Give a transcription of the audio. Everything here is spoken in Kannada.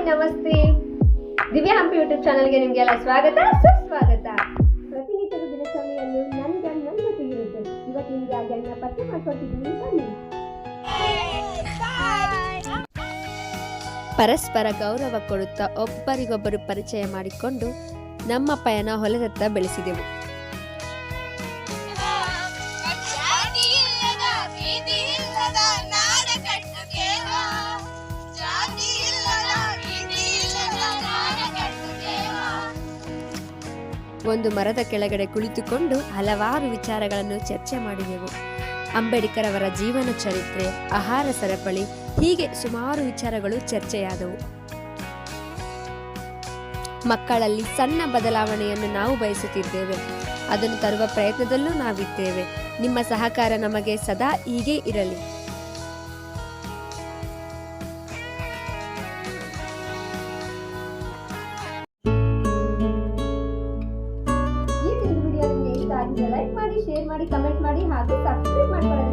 ಹಾಯ್, ನಮಸ್ತೆ. ದಿವ್ಯಾ ಹಂಪಿ ಯೂಟ್ಯೂಬ್ ಚಾನಲ್ಗೆ ನಿಮಗೆಲ್ಲ ಸ್ವಾಗತ, ಸುಸ್ವಾಗತ. ಪ್ರತಿನಿತ್ಯದ ದಿನಚರಿಯನ್ನು ನನ್ನ ಗಂಡ ನನ್ನ ಜೊತೆಗಿರುತ್ತೆ ಇವತ್ತು ನಿಮಗೆ ಆ ಗಂಡ ಪತ್ತೆ ಮಾಡ್ಕೊಟ್ಟಿದ್ದೀನಿ ಬನ್ನಿ. ಪರಸ್ಪರ ಗೌರವ ಕೊಡುತ್ತಾ ಒಬ್ಬರಿಗೊಬ್ಬರು ಪರಿಚಯ ಮಾಡಿಕೊಂಡು ನಮ್ಮ ಪಯಣ ಹೊಲದತ್ತ ಬೆಳೆಸಿದೆವು. ಒಂದು ಮರದ ಕೆಳಗಡೆ ಕುಳಿತುಕೊಂಡು ಹಲವಾರು ವಿಚಾರಗಳನ್ನು ಚರ್ಚೆ ಮಾಡಿದೆವು. ಅಂಬೇಡ್ಕರ್ ಅವರ ಜೀವನ ಚರಿತ್ರೆ, ಆಹಾರ ಸರಪಳಿ, ಹೀಗೆ ಸುಮಾರು ವಿಚಾರಗಳು ಚರ್ಚೆಯಾದವು. ಮಕ್ಕಳಲ್ಲಿ ಸಣ್ಣ ಬದಲಾವಣೆಯನ್ನು ನಾವು ಬಯಸುತ್ತಿದ್ದೇವೆ. ಅದನ್ನು ತರುವ ಪ್ರಯತ್ನದಲ್ಲೂ ನಾವಿದ್ದೇವೆ. ನಿಮ್ಮ ಸಹಕಾರ ನಮಗೆ ಸದಾ ಹೀಗೆ ಇರಲಿ. ಆಗಿದ್ರೆ ಲೈಕ್ ಮಾಡಿ ಶೇರ್ ಮಾಡಿ ಕಮೆಂಟ್ ಮಾಡಿ ಹಾಗೂ ಸಬ್ಸ್ಕ್ರೈಬ್ ಮಾಡ್ಕೊಳ್ಳಿ